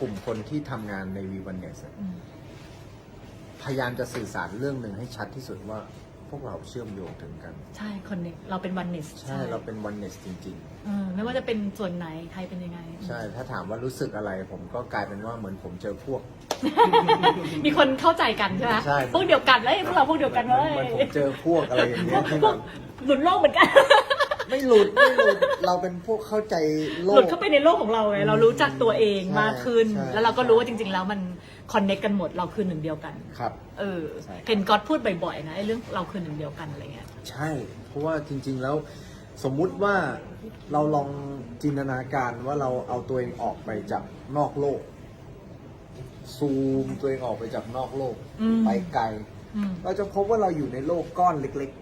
กลุ่มคนที่ทำงานในวีวันเนสอืมพยายามจะสื่อสารเรื่องหนึ่งให้ชัดที่สุดว่าพวกเราเชื่อมโยงถึงกัน ใช่คนนี้เราเป็นวันเนสใช่เราเป็นวันเนสจริงเออไม่ว่าจะเป็นส่วนไหนใครเป็นยังไง ๆ ใช่ ถ้าถามว่ารู้สึกอะไร ผมก็กลายเป็นว่าเหมือนผมเจอพวก มีคนเข้าใจกันใช่ไหมใช่ พวกเดียวกันเลยพวกเราพวกเดียวกันเหมืเลอนยเหมือนผมเจอพวกอะไรอย่างพเงี้วยกที่พแบวกบหลุดโลกเหมือนกัน ไม่หลุดไม่หลุดเราเป็นพวกเข้าใจโลหลุดกเข้าไปในโลกของเราไงเรารู้จักตัวเองใช่มากขึ้น ใช่ แล้วเราก็รู้ว่าจริง ๆ แล้วมันคอนเน็กกันหมดเราคือหนึ่งเดียวกัน ครับ เออ ใช่ครับเห็นก๊อตพูดบ่อยๆนะไอ้เรื่องเราคือหนึ่งเดียวกันอะไรเงี้ย ใช่ เพราะว่าจริง ๆ แล้วสมมุติว่าเราลองจินตนาการว่าเราเอาตัวเองออกไปจากนอกโลก ซูมตัวเองออกไปจากนอกโลก อืม ไปไกล อืม เราจะพบว่าเราอยู่ในโลกก้อนเล็ก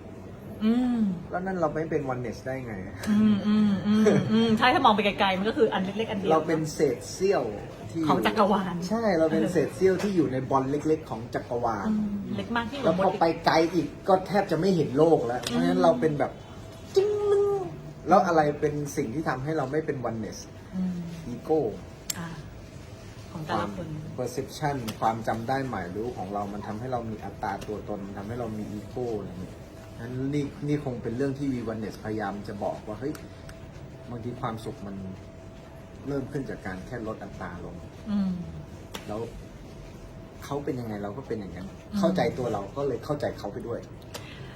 อืมๆแล้วนั่นเราไม่เป็นวันเนสได้ไง อืมอืมอืมอืมใช่ถ้ามองไปไกลๆมันก็คืออันเล็กๆอันเดียวเราเป็นเศษเสี้ยวที่ของจักรวาลใช่เราเป็นเศษเสี้ยวที่อยู่ในบอลเล็ก ๆ ของจักรวาลอืมเล็กมากที่แล้วพอไปไกลอีกก็แทบจะไม่เห็นโลกแล้ว เพราะฉะนั้นเราเป็นแบบจิ้งนึงแล้วอะไรเป็นสิ่งที่ทำให้เราไม่เป็นวันเนสอืมอีโก้ อ่าของคแต่วาละม คน perception ความจำได้หมายรู้ของเรามันทำให้เรามีอัตราตัวตนมันทำให้เรามีอีโก้อะไรอย่างเงี้ย นั้นนี่นี่คงเป็นเรื่องที่วีวันเนสพยายามจะบอกว่าเฮ้ยบางทีความสุขมันเริ่มขึ้นจากการแค่ลดอัตราลง อืม แล้วเขาเป็นยังไงเราก็เป็นอย่างนั้น อืม เข้าใจตัวเราก็เลยเข้าใจเขาไปด้วย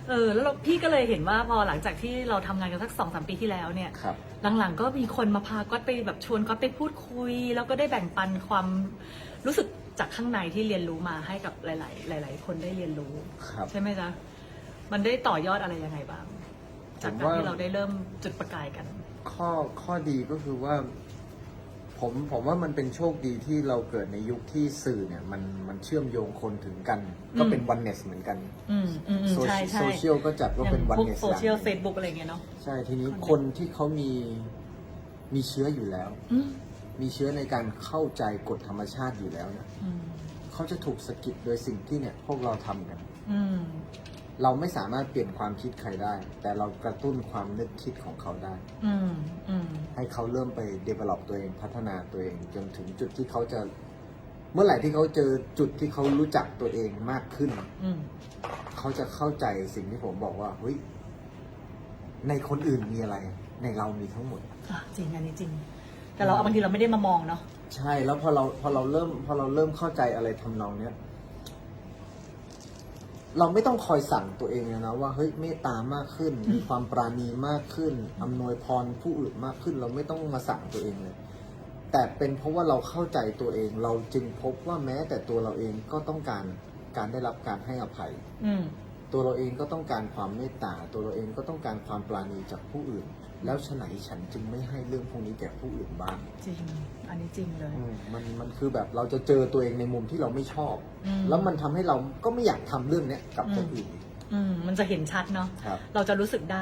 เออ แล้วเราพี่ก็เลยเห็นว่าพอหลังจากที่เราทำงานกันสักสองสามปีที่แล้วเนี่ย ครับ หลังๆ ก็มีคนมาพาก็ไปแบบชวนก็ไปพูดคุย แล้วก็ได้แบ่งปันความรู้สึกจากข้างในที่เรียนรู้มาให้กับหลาย ๆ หลาย ๆ คนได้เรียนรู้ ครับ ใช่ไหมจ๊ะ มันได้ต่อยอดอะไรยังไงบ้าง จากการที่เราได้เริ่มจุดประกายกัน ข้อข้อดีก็คือว่า ผมผมว่ามันเป็นโชคดีที่เราเกิดในยุคที่สื่อเนี่ยมันมันเชื่อมโยงคนถึงกัน ก็เป็นวันเนสเหมือนกันอืมอืมอืมโซใช่ใช่โซเชียลก็จัดว่าเป็นวันพวกเนสโซเชียลเฟซบุ๊กอะไรเงี้ยเนาะใช่ทีนี้ Connect คนที่เขามีมีเชื้ออยู่แล้วอืมมีเชื้อในการเข้าใจกฎธรรมชาติอยู่แล้วเนี่ยอืมเขาจะถูกสะกิดโดยสิ่งที่เนี่ยพวกเราทำกันอืม เราไม่สามารถเปลี่ยนความคิดใครได้ แต่เรากระตุ้นความนึกคิดของเขาได้ อืมอืมให้เขาเริ่มไป develop ตัวเองพัฒนาตัวเองจนถึงจุดที่เขาจะ เมื่อไหร่ที่เขาเจอจุดที่เขารู้จักตัวเองมากขึ้น อืมเขาจะเข้าใจสิ่งที่ผมบอกว่าเฮ้ยในคนอื่นมีอะไร ในเรามีทั้งหมด อะจริงอันนี้จริง แต่เราเอาบางทีเราไม่ได้มามองเนาะ ใช่แล้วพอเราพอเราเริ่มพอเราเริ่มเข้าใจอะไรทำนองเนี้ย เราไม่ต้องคอยสั่งตัวเองเลยนะว่าเฮ้ยเมตตามากขึ้น มีความปราณีมากขึ้นอำนวยพรผู้อื่นมากขึ้น เราไม่ต้องมาสั่งตัวเองเลย แต่เป็นเพราะว่าเราเข้าใจตัวเอง เราจึงพบว่าแม้แต่ตัวเราเองก็ต้องการการได้รับการให้อภัย อืม ตัวเราเองก็ต้องการความเมตตา ตัวเราเองก็ต้องการความปราณีจากผู้อื่น แล้วฉะไหนฉันจึงไม่ให้เรื่องพวกนี้แก่ผู้อื่นบ้างจริง อันนี้จริงเลย อืมมันมันคือแบบเราจะเจอตัวเองในมุมที่เราไม่ชอบ อืม แล้วมันทำให้เราก็ไม่อยากทำเรื่องเนี้ยกับคนอื่นอืมมันจะเห็นชัดเนาะ ครับ เราจะรู้สึกได้